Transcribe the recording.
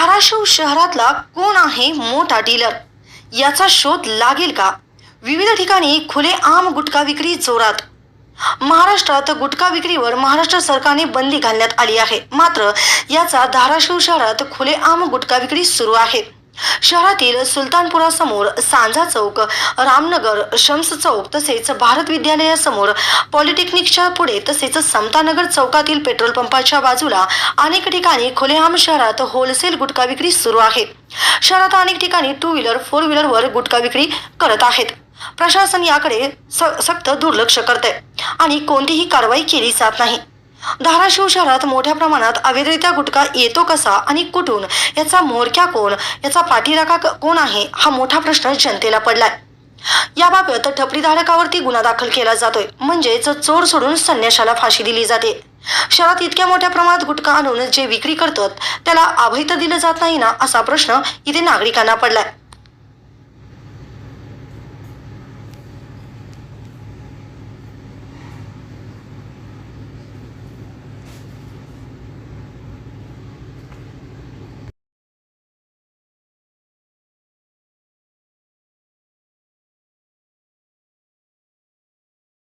धाराशिव शहरातला कोण आहे मोठा डीलर याचा शोध लागेल का? विविध ठिकाणी खुले आम गुटखा विक्री जोरात. महाराष्ट्रात गुटखा विक्रीवर महाराष्ट्र सरकारने बंदी घालण्यात आली आहे. मात्र याचा धाराशिव शहरात खुले आम गुटखा विक्री सुरू आहे. शहरातील सुलतानपुरासमोर सांझा चौक रामनगर शम्स चौक तसेच भारत विद्यालयासमोर पॉलिटेक्निकच्या पुढे तसेच समतानगर चौकातील पेट्रोल पंपाच्या बाजूला अनेक ठिकाणी खुलेआम शहरात होलसेल गुटखा विक्री सुरू आहे. शहरात अनेक ठिकाणी टू व्हीलर फोर व्हीलरवर गुटखा विक्री करत आहेत. प्रशासन याकडे स- सक्त दुर्लक्ष करते आणि कोणतीही कारवाई केली जात नाही. धाराशिव शहरात मोठ्या प्रमाणात अवैधरित्या गुटखा येतो कसा आणि कुठून? याचा मोरक्या कोण? याचा पाठीराखा कोण आहे? हा मोठा प्रश्न जनतेला पडलाय. याबाबत ठपरीधारकावरती गुन्हा दाखल केला जातोय. म्हणजेच चोर सोडून संन्याशाला फाशी दिली जाते. शहरात इतक्या मोठ्या प्रमाणात गुटखा आणून जे विक्री करतात त्याला अभैत दिलं जात नाही ना असा प्रश्न इथे नागरिकांना पडलाय.